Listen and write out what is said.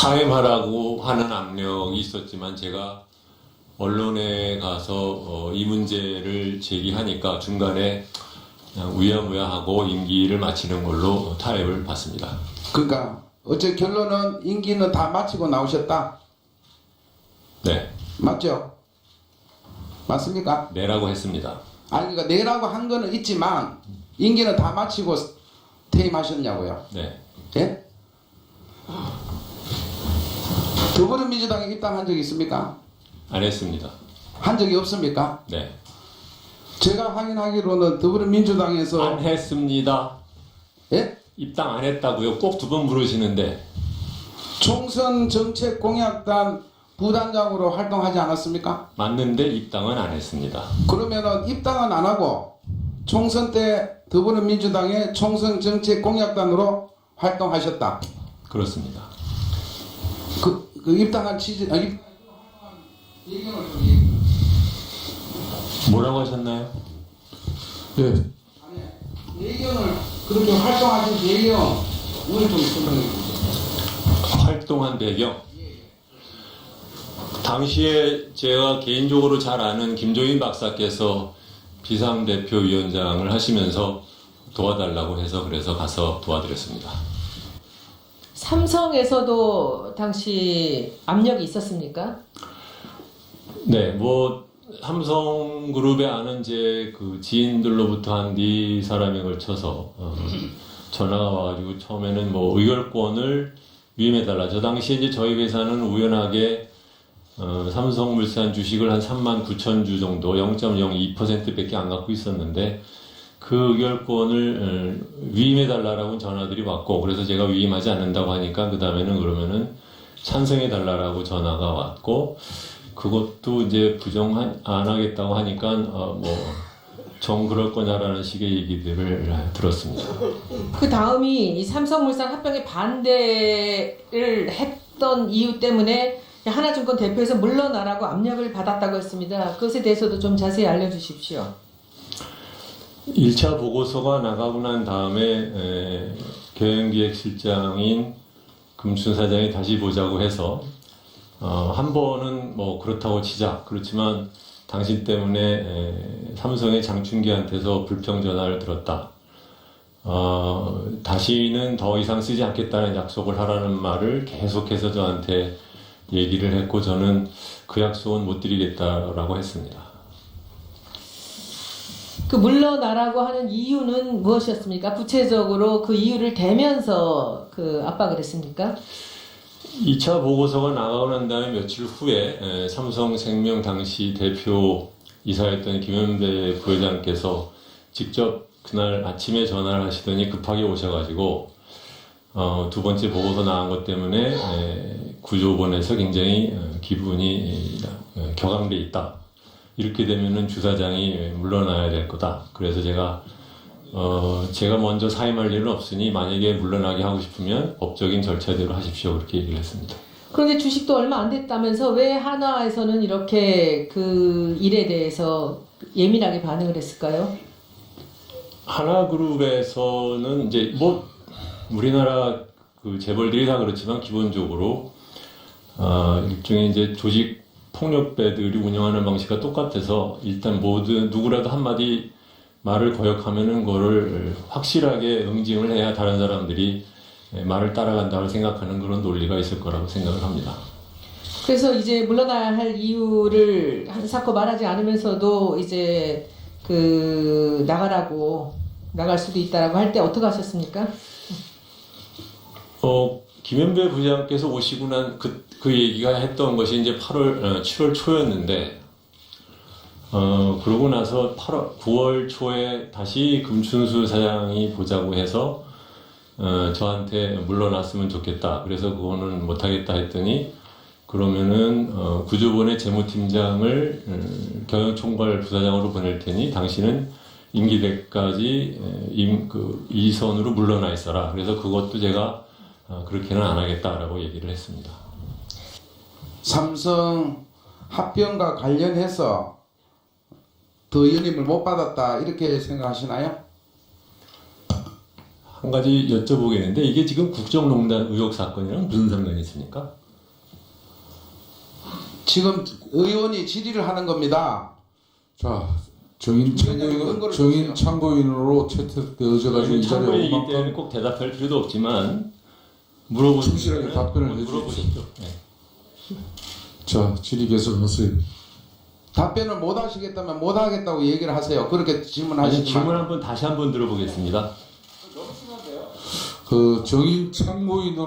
사임하라고 하는 압력이 있었지만 제가 언론에 가서 어, 이 문제를 제기하니까 중간에 우야무야하고 임기를 마치는 걸로 타협을 받습니다. 그러니까 어째 결론은 임기는 다 마치고 나오셨다. 네, 맞죠? 맞습니까? 네라고 했습니다. 아니 그러니까 내라고 한 거는 있지만 임기는 다 마치고 퇴임하셨냐고요. 네, 예? 더불어민주당에 입당한 적이 있습니까? 안 했습니다. 한 적이 없습니까? 네, 제가 확인하기로는 더불어민주당에서 안 했습니다. 예? 입당 안 했다고요? 꼭 두 번 물으시는데 총선 정책 공약단 부단장으로 활동하지 않았습니까? 맞는데 입당은 안 했습니다. 그러면은 입당은 안 하고 총선 때 더불어민주당의 총선 정책 공약단으로 활동하셨다. 그렇습니다. 그, 그 입당한 취지, 아, 입, 얘기. 뭐라고 하셨나요? 네. 아니, 예견을 그렇게 활동하신 배경 오늘 좀 설명해 주세요. 활동한 배경. 당시에 제가 개인적으로 잘 아는 김조인 박사께서 비상대표위원장을 하시면서 도와달라고 해서 그래서 가서 도와드렸습니다. 삼성에서도 당시 압력이 있었습니까? 네, 뭐 삼성 그룹에 아는 제 그 지인들로부터 한 네 사람에 걸쳐서 어, 전화가 와가지고 처음에는 뭐 의결권을 위임해달라. 저 당시에 이제 저희 회사는 우연하게 어, 삼성물산 주식을 한 3만 9천 주 정도 0.02%밖에 안 갖고 있었는데 그 의결권을 어, 위임해달라라고 전화들이 왔고 그래서 제가 위임하지 않는다고 하니까 그 다음에는 그러면은 찬성해달라라고 전화가 왔고 그것도 이제 부정 안 하겠다고 하니까 어 뭐 정 그럴 거냐라는 식의 얘기들을 들었습니다. 그 다음이 이 삼성물산 합병에 반대를 했던 이유 때문에 하나증권 대표에서 물러나라고 압력을 받았다고 했습니다. 그것에 대해서도 좀 자세히 알려주십시오. 1차 보고서가 나가고 난 다음에 에, 경영기획실장인 금춘 사장이 다시 보자고 해서 어, 한 번은 뭐 그렇다고 치자 그렇지만 당신 때문에 에, 삼성의 장충기한테서 불평 전화를 들었다. 어, 다시는 더 이상 쓰지 않겠다는 약속을 하라는 말을 계속해서 저한테 얘기를 했고 저는 그 약속은 못 드리겠다라고 했습니다. 그 물러나라고 하는 이유는 무엇이었습니까? 구체적으로 그 이유를 대면서 그 압박을 했습니까? 2차 보고서가 나가고 난 다음에 며칠 후에 에, 삼성생명 당시 대표 이사였던 김현배 부회장께서 직접 그날 아침에 전화를 하시더니 급하게 오셔가지고 어, 두 번째 보고서 나온 것 때문에 에, 구조본에서 굉장히 어, 기분이 에, 격앙돼 있다. 이렇게 되면은 주사장이 물러나야 될 거다. 그래서 제가 어, 제가 먼저 사임할 일은 없으니 만약에 물러나게 하고 싶으면 법적인 절차대로 하십시오. 그렇게 얘기를 했습니다. 그런데 주식도 얼마 안 됐다면서 왜 하나에서는 이렇게 그 일에 대해서 예민하게 반응을 했을까요? 하나그룹에서는 이제 뭐 우리나라 그 재벌들이 다 그렇지만 기본적으로 아, 일종의 이제 조직 폭력배들이 운영하는 방식과 똑같아서 일단 모든 누구라도 한마디 말을 거역하면은 그거를 확실하게 응징을 해야 다른 사람들이 예, 말을 따라간다고 생각하는 그런 논리가 있을 거라고 생각을 합니다. 그래서 이제 물러나야 할 이유를 한사코 말하지 않으면서도 이제 그 나가라고 나갈 수도 있다라고 할 때 어떻게 하셨습니까? 어, 김현배 부장께서 오시고 난 그, 그 얘기가 했던 것이 이제 8월, 어, 7월 초였는데, 어, 그러고 나서 8월, 9월 초에 다시 금춘수 사장이 보자고 해서, 어, 저한테 물러났으면 좋겠다. 그래서 그거는 못하겠다 했더니, 그러면은, 어, 구조본의 재무팀장을, 음, 경영총괄 부사장으로 보낼 테니, 당신은 임기 때까지, 에, 임, 그, 이선으로 물러나 있어라. 그래서 그것도 제가 어, 그렇게는 안 하겠다라고 얘기를 했습니다. 삼성 합병과 관련해서 더 연임을 못 받았다 이렇게 생각하시나요? 한 가지 여쭤보겠는데 이게 지금 국정농단 의혹 사건이랑 무슨 상관이 있습니까? 지금 의원이 질의를 하는 겁니다. 자, 정인 참고인, 정인. 참고인으로 채택되어져 가지고 이 자리에 참고이기 온 때문에 꼭 대답할 필요도 없지만 물어보시면 충실하게 답변을 뭐 해주십시오. 네. 자 질의 계속 하세요. 답변을 못 하시겠다면 못 하겠다고 얘기를 하세요. 그렇게 아니 질문하시지 질문 마. 한번 다시 한번 들어보겠습니다. 그 정인 참고인으로